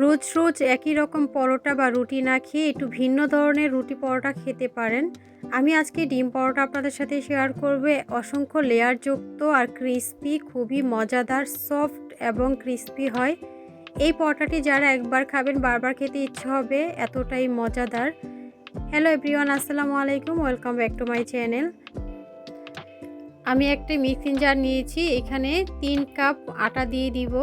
রোজ রোজ একই রকম পরোটা বা রুটি না খেয়ে একটু ভিন্ন ধরনের রুটি পরোটা খেতে পারেন। আমি আজকে ডিম পরোটা আপনাদের সাথে শেয়ার করবে। অসংখ্য লেয়ারযুক্ত আর ক্রিস্পি, খুবই মজাদার, সফট এবং ক্রিস্পি হয়। এই পরোটাটি যারা একবার খাবেন, বারবার খেতে ইচ্ছে হবে, এতটাই মজাদার। হ্যালো এভরিওয়ান, আসসালামু আলাইকুম, welcome back to my channel. আমি একটা মিক্সিং জার নিয়েছি, এখানে তিন কাপ আটা দিয়ে দিব।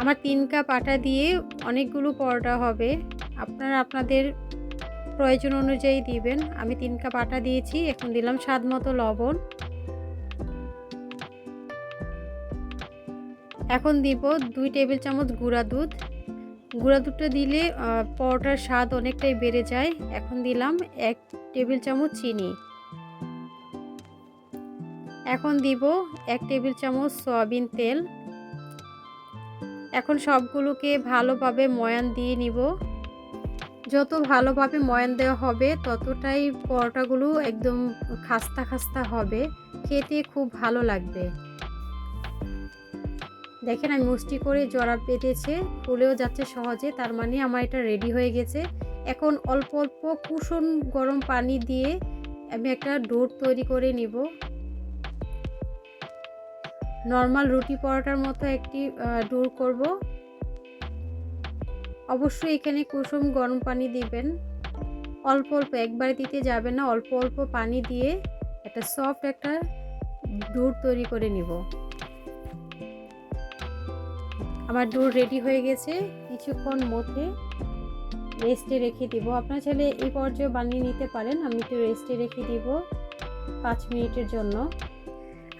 আমার তিন কাপ আটা দিয়ে অনেকগুলো পরোটা হবে। আপনারা আপনাদের প্রয়োজন অনুযায়ী দিবেন। আমি তিন কাপ আটা দিয়েছি, এখন দিলাম স্বাদ মতো লবণ। এখন দিব দুই টেবিল চামচ গুঁড়া দুধ। গুঁড়া দুধটা দিলে পরোটার স্বাদ অনেকটাই বেড়ে যায়। এখন দিলাম এক টেবিল চামচ চিনি। এখন দিব এক টেবিল চামচ সয়াবিন তেল। এখন সবগুলোকে ভালোভাবে ময়ান দিয়ে নিব। যত ভালোভাবে ময়ান দেওয়া হবে, ততটাই পরোটাগুলো একদম খাস্তা খাস্তা হবে। খেতে খুব ভালো লাগবে। দেখেন আমি মুষ্টি করে জড়া পেতেছে ফুলেও যাচ্ছে সহজে, তার মানে আমার এটা রেডি হয়ে গেছে। এখন অল্প অল্প কুসুম গরম পানি দিয়ে আমি একটা ডোর তৈরি করে নিব। নর্মাল রুটি পরোটার মতো একটি ডোর করব। অবশ্যই এখানে কুসুম গরম পানি দিবেন। অল্প অল্প, একবারে দিতে যাবে না, অল্প অল্প পানি দিয়ে একটা সফট একটা ডোর তৈরি করে নিব। আমার ডোর রেডি হয়ে গেছে। কিছুক্ষণ মধ্যে রেস্টে রেখে দিব। আপনার ছেলে এই পর্যায়ে বানিয়ে নিতে পারেন। আমি একটু রেস্টে রেখে দিব পাঁচ মিনিটের জন্য।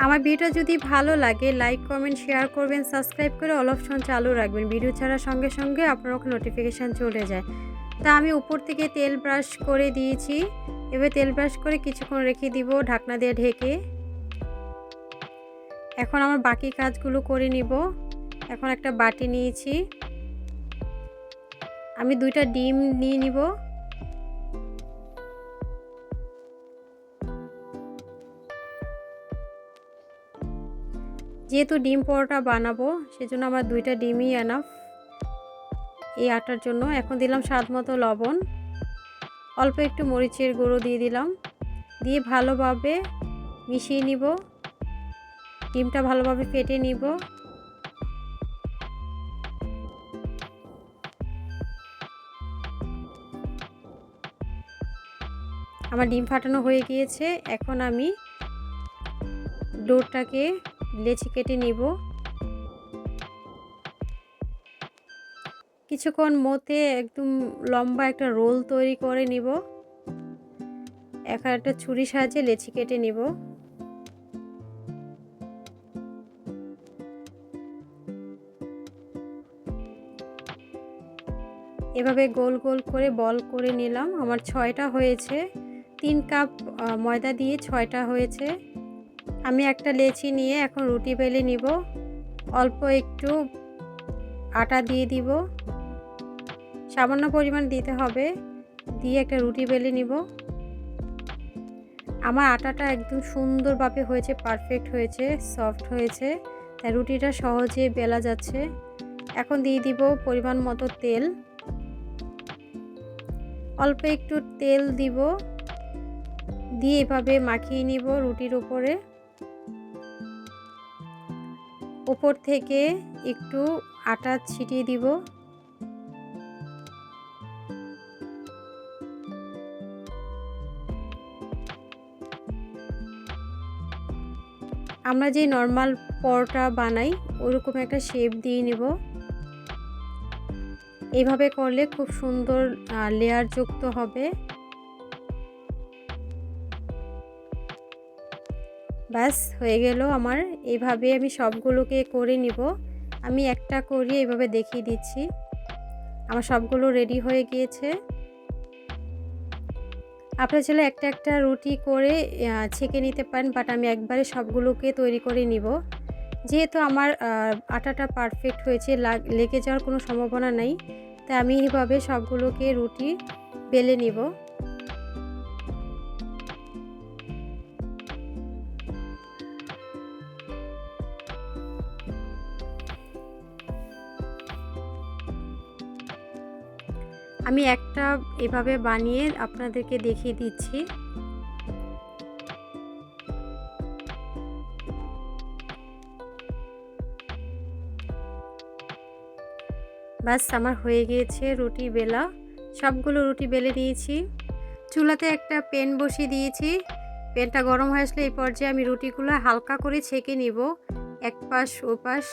আমার ভিডিওটা যদি ভালো লাগে লাইক কমেন্ট শেয়ার করবেন সাবস্ক্রাইব করে অল অপশন চালু রাখবেন। ভিডিও ছাড়ার সঙ্গে সঙ্গে আপনার ওখানে নোটিফিকেশান চলে যায়। তা আমি উপর থেকে তেল ব্রাশ করে দিয়েছি। এবার তেল ব্রাশ করে কিছুক্ষণ রেখে দিব ঢাকনা দিয়ে ঢেকে। এখন আমার বাকি কাজগুলো করে নিব। এখন একটা বাটি নিয়েছি। আমি দুইটা ডিম নিয়ে নিব। যেহেতু ডিম পরোটা বানাবো, সেজন্য আমার দুইটা ডিমই এনাফ এই আটার জন্য। এখন দিলাম স্বাদ মতো লবণ। অল্প একটু মরিচের গুঁড়ো দিয়ে দিলাম। দিয়ে ভালোভাবে মিশিয়ে নিব। ডিমটা ভালোভাবে ফেটে নিব। আমার ডিম ফাটানো হয়ে গিয়েছে। এখন আমি ডোরটাকে লেচি কেটে নিব। কিছুক্ষণ মতে একদম লম্বা একটা রোল তৈরি করে নিব। এখন একটা ছুরি সাহায্যে লেচি কেটে নিব। এভাবে গোল গোল করে বল করে নিলাম। আমার ছয়টা হয়েছে। তিন কাপ ময়দা দিয়ে ছয়টা হয়েছে। আমি একটা লেচি নিয়ে এখন রুটি বেলে নিব। অল্প একটু আটা দিয়ে দিব। সামান্য পরিমাণ দিতে হবে। দিয়ে একটা রুটি বেলে নিব। আমার আটাটা একদম সুন্দরভাবে হয়েছে পারফেক্ট হয়েছে সফট হয়েছে। তাই রুটিটা সহজে বেলা যাচ্ছে। এখন দিয়ে দিব পরিমাণ মতো তেল। অল্প একটু তেল দিব। দিয়ে এভাবে মাখিয়ে নিব রুটির উপরে। উপর থেকে একটু আটা ছিটিয়ে দিব। আমরা যে নর্মাল পরোটা বানাই, ওরকম একটা শেপ দিয়ে নেব। এইভাবে করলে খুব সুন্দর লেয়ার যুক্ত হবে। ব্যাস, হয়ে গেল আমার। এইভাবে আমি সবগুলোকে করে নিব। আমি একটা করি এইভাবে দেখিয়ে দিচ্ছি। আমার সবগুলো রেডি হয়ে গিয়েছে। আপনার ছেলে একটা একটা রুটি করে ছেঁকে নিতে পারেন বাট আমি একবারে সবগুলোকে তৈরি করে নিব। যেহেতু আমার আটাটা পারফেক্ট হয়েছে, লেগে যাওয়ার কোনো সম্ভাবনা নেই, তাই আমি এইভাবে সবগুলোকে রুটি বেলে নিব। আমি একটা এভাবে বানিয়ে আপনাদেরকে দেখিয়ে দিচ্ছি। বাস, আমার হয়ে গিয়েছে রুটি বেলা। সবগুলো রুটি বেলে দিয়েছি। চুলাতে একটা পেন বসিয়ে দিয়েছি। পেনটা গরম হয়ে আসলে এই পর্যায়ে আমি রুটিগুলো হালকা করে ছেঁকে নিব। এক পাশ, ও পাশ,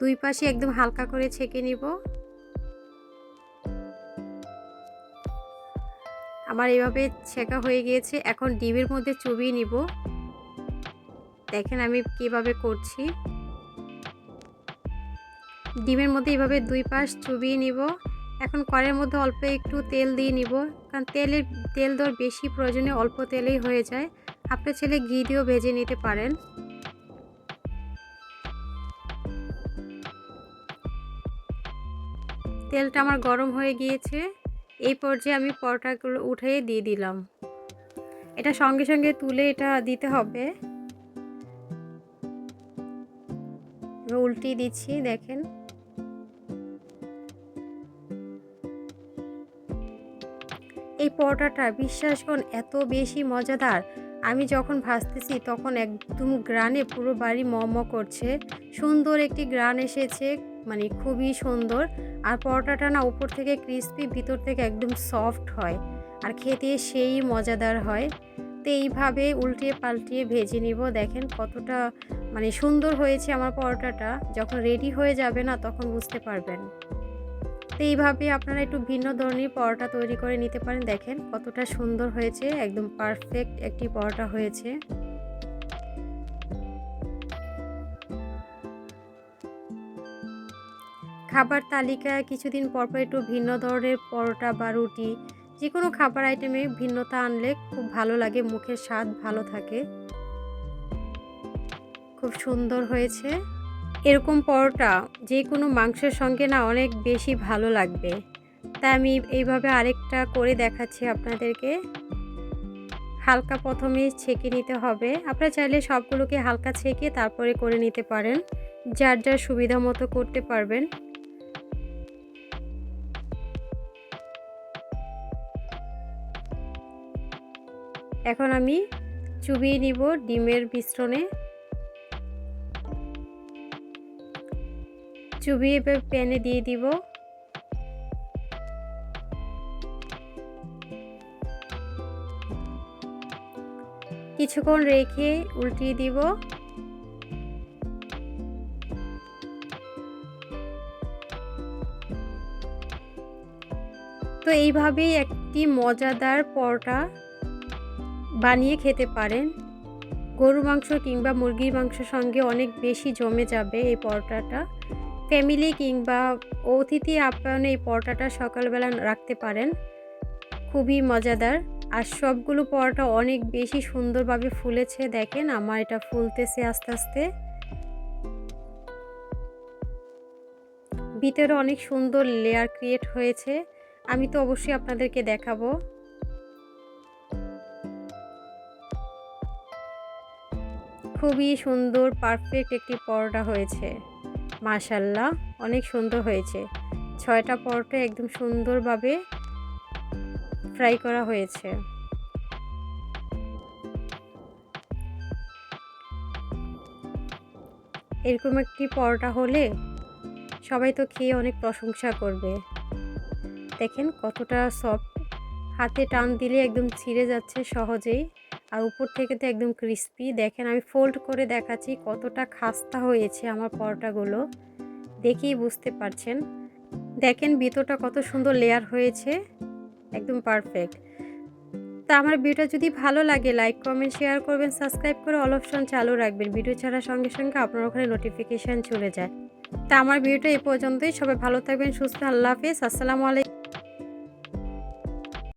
দুই পাশে একদম হালকা করে ছেঁকে নিব। আমার এভাবে ছেঁকা হয়ে গিয়েছে, এখন ডিমের মধ্যে চুবিয়ে নিব। দেখেন আমি কীভাবে করছি। ডিমের মধ্যে এভাবে দুই পাশ চুবিয়ে নিব। এখন কড়ের মধ্যে অল্প একটু তেল দিয়ে নিব, কারণ তেলের, তেল দেওয়ার বেশি প্রয়োজনে অল্প তেলেই হয়ে যায়। আপনার ছেলে ঘি দিয়েও ভেজে নিতে পারেন। তেলটা আমার গরম হয়ে গিয়েছে। এই পর্যায়ে আমি পরোটাগুলো উঠিয়ে দিয়ে দিলাম। এটা সঙ্গে সঙ্গে তুলে এটা দিতে হবে। উল্টিয়ে দিচ্ছি, দেখেন। এই পরোটাটা, বিশ্বাস করুন, এত বেশি মজাদার। আমি যখন ভাজতেছি, তখন একদম গ্রানে পুরো বাড়ি মম করছে। সুন্দর একটি গ্রান এসেছে মানে খুবই সুন্দর। আর পরোটাটা না উপর থেকে ক্রিস্পি ভিতর থেকে একদম সফট হয়। আর খেতে সেই মজাদার হয়। তো এইভাবে উল্টিয়ে পাল্টিয়ে ভেজে নিব। দেখেন কতটা মানে সুন্দর হয়েছে আমার পরোটাটা। যখন রেডি হয়ে যাবে না তখন বুঝতে পারবেন। তো এইভাবে আপনারা একটু ভিন্ন ধরনের পরোটা তৈরি করে নিতে পারেন। দেখেন কতটা সুন্দর হয়েছে। একদম পারফেক্ট একটি পরোটা হয়েছে। খাবার তালিকায় কিছুদিন পরপর একটু ভিন্ন ধরনের পরোটা বা রুটি যে কোনো খাবার আইটেমে ভিন্নতা আনলে খুব ভালো লাগে, মুখের স্বাদ ভালো থাকে। খুব সুন্দর হয়েছে। এরকম পরোটা যে কোনো মাংসের সঙ্গে না অনেক বেশি ভালো লাগবে। তাই আমি এইভাবে আরেকটা করে দেখাচ্ছি আপনাদেরকে। হালকা প্রথমে ছেঁকে নিতে হবে। আপনারা চাইলে সবগুলোকে হালকা ছেঁকে তারপরে করে নিতে পারেন। যার যার সুবিধা মতো করতে পারবেন। এখন আমি চুবিয়ে নিব ডিমের মিশ্রণে চুবিয়ে প্যানে দিয়ে দিব। কিছুক্ষণ রেখে উল্টিয়ে দিব। তো এইভাবেই একটি মজাদার পরোটা বানিয়ে খেতে পারেন। গরু মাংস কিংবা মুরগির মাংস সঙ্গে অনেক বেশি জমে যাবে এই পরোটাটা। ফ্যামিলি কিংবা অতিথি আপ্যায়নে এই পরোটাটা সকালবেলা রাখতে পারেন। খুবই মজাদার। আর সবগুলো পরোটা অনেক বেশি সুন্দরভাবে ফুলেছে। দেখেন আমার এটা ফুলতেছে আস্তে আস্তে। ভিতরে অনেক সুন্দর লেয়ার ক্রিয়েট হয়েছে। আমি তো অবশ্যই আপনাদেরকে দেখাবো। খুবই সুন্দর পারফেক্ট একটি পরোটা হয়েছে। মাশাল্লাহ, অনেক সুন্দর হয়েছে। ছয়টা পরোটা একদম সুন্দরভাবে ফ্রাই করা হয়েছে। এরকম একটি পরোটা হলে সবাই তো খেয়ে অনেক প্রশংসা করবে। দেখেন কতটা সফট হাতে টান দিলে একদম ছিঁড়ে যাচ্ছে সহজেই। আর উপর থেকে তো একদম ক্রিস্পি দেখেন আমি ফোল্ড করে দেখাচ্ছি কতটা খাস্তা হয়েছে আমার পরোটাগুলো। দেখেই বুঝতে পারছেন। দেখেন ভিতরটা কত সুন্দর লেয়ার হয়েছে। একদম পারফেক্ট তা আমার ভিডিওটা যদি ভালো লাগে লাইক কমেন্ট শেয়ার করবেন। সাবস্ক্রাইব করে অল অপশন চালু রাখবেন। ভিডিও ছাড়ার সঙ্গে সঙ্গে আপনার ওখানে নোটিফিকেশান চলে যায়। তা আমার ভিডিওটা এই পর্যন্তই। সবাই ভালো থাকবেন, সুস্থ আল্লাহ হাফিজ। আসসালামু আলাইকুম।